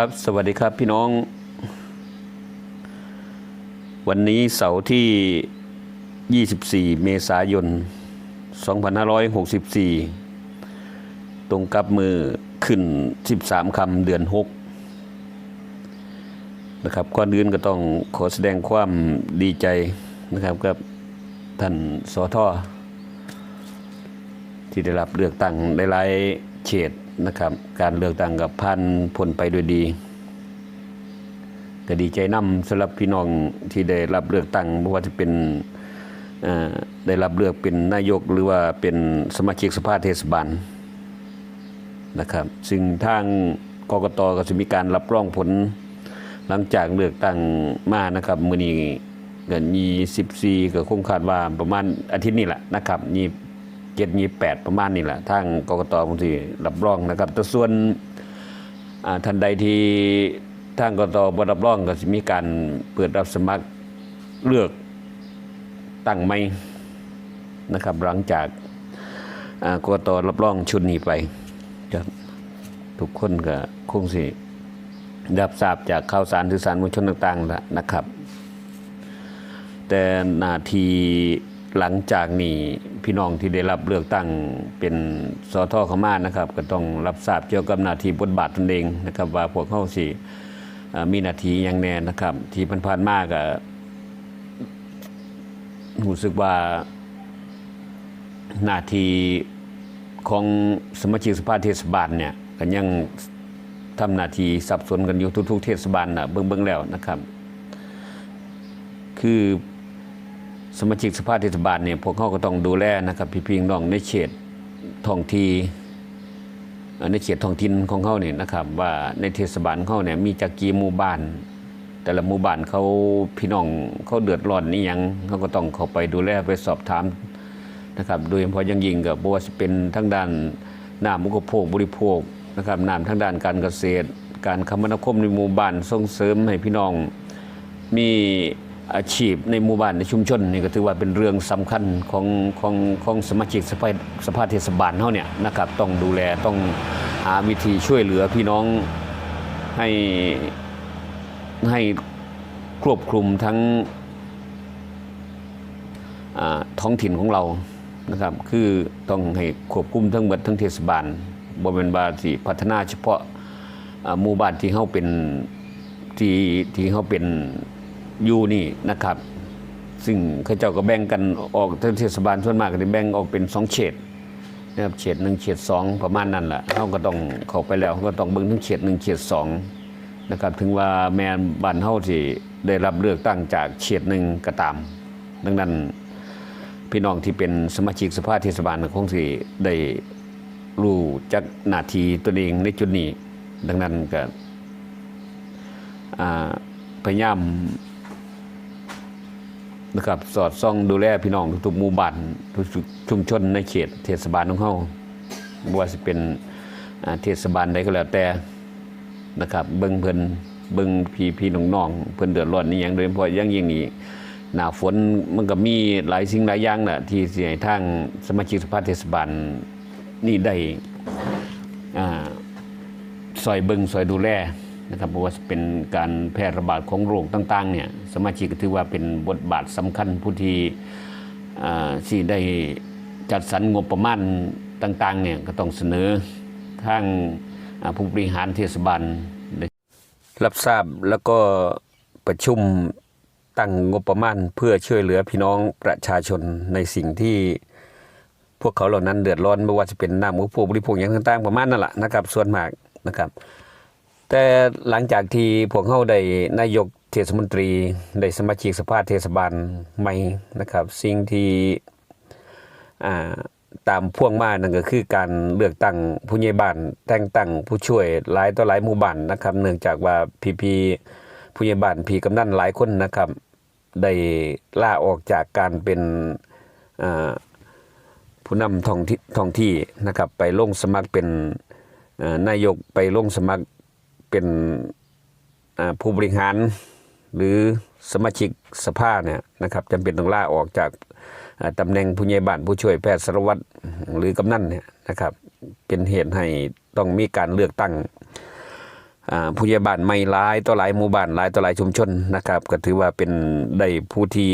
ครับสวัสดีครับพี่น้อง วันนี้เสาร์ที่ 24 เมษายน 2564 ตรงกับมือขึ้น 13 คำเดือน 6 นะครับก่อนอื่นก็ต้องขอแสดงความดีใจนะครับกับท่านสอทอที่ได้รับเลือกตั้งหลาย เขตนะครับ การเลือกตั้งกับพันผลไปด้วยดีก็ดีใจนำสำหรับพี่น้องที่ได้รับเลือกตั้งไม่ว่าจะเป็นได้รับเลือกเป็นนายกหรือว่าเป็นสมาชิกสภาเทศบาลนะครับ ซึ่งทางกกตก็จะมีการรับรองผลหลังจากเลือกตั้งมานะครับมื้อนี้เดือน24ก็คงคาดว่าประมาณอาทิตย์นี้แหละนะครับยี่ เจ็ดยี่แปดประมาณนี้แหละทางกรกตบางทีรับรองนะครับ แต่ส่วนท่านใดที่ทางกรกตบรับรองก็จะมีการเปิดรับสมัครเลือกตั้งใหม่นะครับ หลังจากอ่ากตรับรองชุดนี้ไปครับทุกคนก็คงสิได้รับทราบจากข่าวสารสื่อสารมวลชนต่างๆแล้วนะครับ แต่นาที หลังจากนี้พี่น้องที่ได้รับเลือกตั้งเป็นสอทอขมานะครับ ก็ต้องรับทราบเกี่ยวกับหนาทีบทบาทตนเองนะครับว่าพวกเขาสี่มีหนาทีอย่างแน่นะครับ ที่ผ่านๆมากก็รู้สึกว่าหนาทีของสมาชิกสภาเทศบาลเนี่ยก็ยังทำหนาทีสับสนกันอยู่ทุกๆ เทศบาลนะเบิ่งๆแล้วนะครับ คือ สมาชิกสภาเทศบาลเนี่ยพวกเขาก็ต้องดูแลนะครับพี่พี่น้องในเขตท้องที่ในเขตท้องถิ่นของเขาเนี่ยนะครับว่าในเทศบาลเขาเนี่ยมีจักกี่หมู่บ้าน แต่ละหมู่บ้านเขาพี่น้องเขาเดือดร้อนนี่ยังเขาก็ต้องเข้าไปดูแลไปสอบถามนะครับโดยเฉพาะยังยิ่งกับว่าจะเป็นทั้งด้านน้ำอุปโภคบริโภคนะครับน้ำทั้งด้านการเกษตร การคมนาคมในหมู่บ้านส่งเสริมให้พี่น้องมี อาชีพในหมู่บ้านในชุมชนนี่ก็ถือว่าเป็นเรื่องสำคัญของของของสมาชิกสภาสภาเทศบาลเขาเนี่ยนะครับต้องดูแลต้องหาวิธีช่วยเหลือพี่น้องให้ให้ครอบคลุมทั้งท้องถิ่นของเรานะครับ คือต้องให้ควบคุมทั้งหมดทั้งเทศบาลบ่เป็นบาสิพัฒนาเฉพาะหมู่บ้านที่เขาเป็นที่ที่เขาเป็น อยู่นี่นะครับ ซึ่งเขาเจ้าก็แบ่งกันออกเทศบาลส่วนมากก็จะแบ่งออกเป็นสองเฉดนะครับเฉดหนึ่งเฉดสองประมาณนั้นแหละเขาก็ต้องเข้าไปแล้วเขาก็ต้องเบิ่งทั้งเฉดหนึ่งเฉดสองนะครับถึงว่าแมนบ้านเฮาที่ได้รับเลือกตั้งจากเฉดหนึ่งก็ตาม ดังนั้นพี่น้องที่เป็นสมาชิกสภาเทศบาลคงสิได้รู้จักหน้าที่ตัวเองในจุดนี้ ดังนั้นก็พยายาม นะครับสอดส่องดูแลพี่น้องทุกๆหมู่บ้านทุกๆชุมชนในเขตเทศบาลของเฮาบ่ว่าสิเป็นเทศบาลใดก็แล้วแต่นะครับ เบิ่งเพิ่นเบิ่งพี่พี่น้องๆเพิ่นเดือดร้อนนี่หยังโดยเฉพาะอย่างยิ่งนี่หน้าฝนมันก็มีหลายสิ่งหลายอย่างน่ะที่สิให้ทางสมาชิกสภาเทศบาลนี่ได้อ่าซอยเบิงซอยดูแล นะครับเพราะว่าเป็นการแพร่ระบาดของโรคต่างๆเนี่ยสมาชิกก็ถือว่าเป็นบทบาทสำคัญผู้ที่ที่ได้จัดสรรงบประมาณต่างๆเนี่ยก็ต้องเสนอทางผู้บริหารเทศบาลรับทราบแล้วก็ประชุมตั้งงบประมาณเพื่อช่วยเหลือพี่น้องประชาชนในสิ่งที่พวกเขาเหล่านั้นเดือดร้อนไม่ว่าจะเป็นน้ำอุปโภคบริโภคอย่างต่างๆประมาณนั่นแหละนะครับส่วนมากนะครับ แต่หลังจากที่พวกเขาได้นายกเทศมนตรีได้สมาชิกสภาเทศบาลใหม่นะครับ สิ่งที่ตามพ่วงมานั่นก็คือการเลือกตั้งผู้ใหญ่บ้านแต่งตั้งผู้ช่วยหลายต่อหลายหมู่บ้านนะครับ เนื่องจากว่าพีพีผู้ใหญ่บ้านพีกำนันหลายคนนะครับ ได้ล่าออกจากการเป็นผู้นำท้องที่ท้องที่นะครับ ไปลงสมัครเป็นนายกไปลงสมัคร เป็นผู้บริหารหรือสมาชิกสภาเนี่ยนะครับจำเป็นต้องลาออกจากตำแหน่งผู้ใหญ่บ้านผู้ช่วยแพทย์สารวัตรหรือกำนันเนี่ยนะครับเป็นเหตุให้ต้องมีการเลือกตั้งผู้ใหญ่บ้านไม่หลายต่อหลายหมู่บ้านหลายต่อหลายชุมชนนะครับ ก็ถือว่าเป็นได้ผู้ที่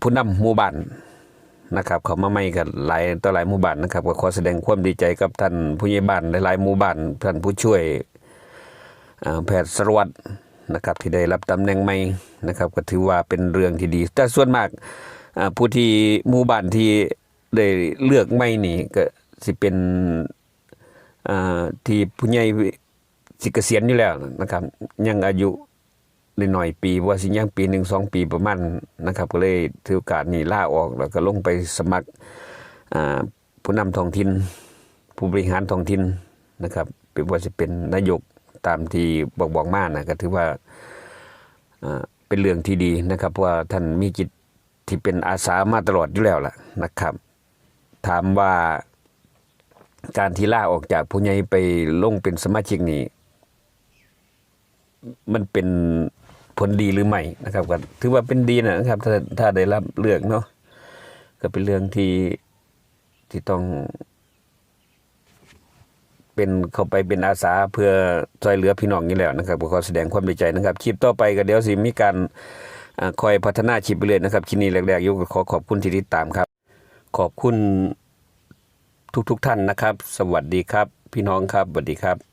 ผู้นำหมู่บ้าน นะครับเขามาไม่กันหลายต่อหลายหมู่บ้านนะครับก็ขอแสดงความดีใจกับท่านผู้ใหญ่บ้านหลายๆหมู่บ้านท่านผู้ช่วยแพทย์สรวัตรนะครับที่ได้รับตำแหน่งใหม่นะครับก็ถือว่าเป็นเรื่องที่ดี แต่ส่วนมากผู้ที่หมู่บ้านที่ได้เลือกไม่นี่ก็สิเป็นที่ผู้ใหญ่สิเกษียณอยู่แล้วนะครับ ยังอายุ หน่อยปีว่าสิยังปีหนึ่งสองปีประมาณนะครับ ก็เลยถือโอกาสนี้ล่าออกแล้วก็ลงไปสมัครผู้นำท้องถิ่นผู้บริหารท้องถิ่นนะครับเป็นว่าจะเป็นนายกตามที่บอกบอกมานะก็ถือว่าอ่าเป็นเรื่องที่ดีนะครับเพราะว่าท่านมีจิตที่เป็นอาสามาตลอดอยู่แล้วล่ะนะครับ ถามว่าการที่ล่าออกจากผู้ใหญ่ไปลงเป็นสมาชิกนี่มันเป็น ผลดีหรือไม่นะครับก็ถือว่าเป็นดีนะครับ ถ้าถ้าได้รับเลือกเนาะก็เป็นเรื่องที่ที่ต้อง เป็นเข้าไปเป็นอาสาเพื่อช่วยเหลือพี่น้องนี่แหล้วนะครับก็ขอแสดงความดีใจนะครับคลิปต่อไปก็เดี๋ยวสิมีการอคอยพัฒนาคลิปไปเรื่อยนะครับคลิปนี้แรกๆยกขอขอบคุณที่ติดตามครับ ขอบคุณทุกๆทท่านนะครับ สวัสดีครับ พี่น้องครับสวัสดีครับ